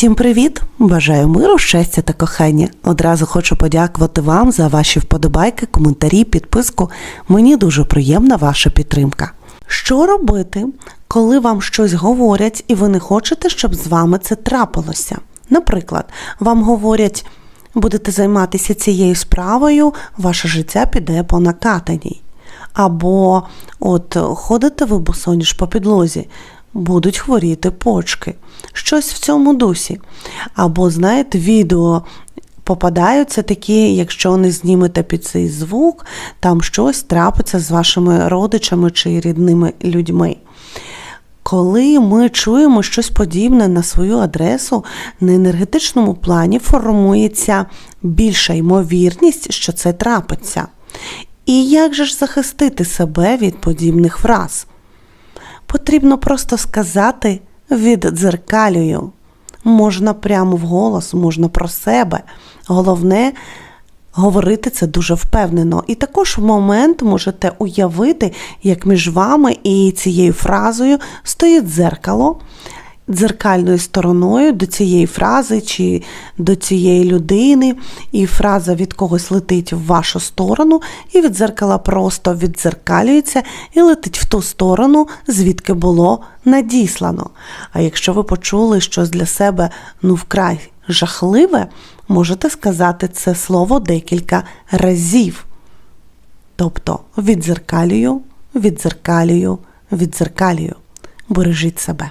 Всім привіт! Бажаю миру, щастя та кохання. Одразу хочу подякувати вам за ваші вподобайки, коментарі, підписку. Мені дуже приємна ваша підтримка. Що робити, коли вам щось говорять і ви не хочете, щоб з вами це трапилося? Наприклад, вам говорять, будете займатися цією справою, ваше життя піде по накатаній. Або от ходите ви босоніж по підлозі, будуть хворіти почки. Щось в цьому дусі. Або, знаєте, відео попадаються такі, якщо не знімете під цей звук, там щось трапиться з вашими родичами чи рідними людьми. Коли ми чуємо щось подібне на свою адресу, на енергетичному плані формується більша ймовірність, що це трапиться. І як же ж захистити себе від подібних фраз? Потрібно просто сказати віддзеркалюю. Можна прямо в голос, можна про себе. Головне говорити це дуже впевнено. І також в момент можете уявити, як між вами і цією фразою стоїть дзеркало. Дзеркальною стороною до цієї фрази чи до цієї людини, і фраза від когось летить в вашу сторону, і від дзеркала просто віддзеркалюється і летить в ту сторону, звідки було надіслано. А якщо ви почули щось для себе ну вкрай жахливе, можете сказати це слово декілька разів. Тобто віддзеркалюю, віддзеркалюю, віддзеркалюю. Бережіть себе.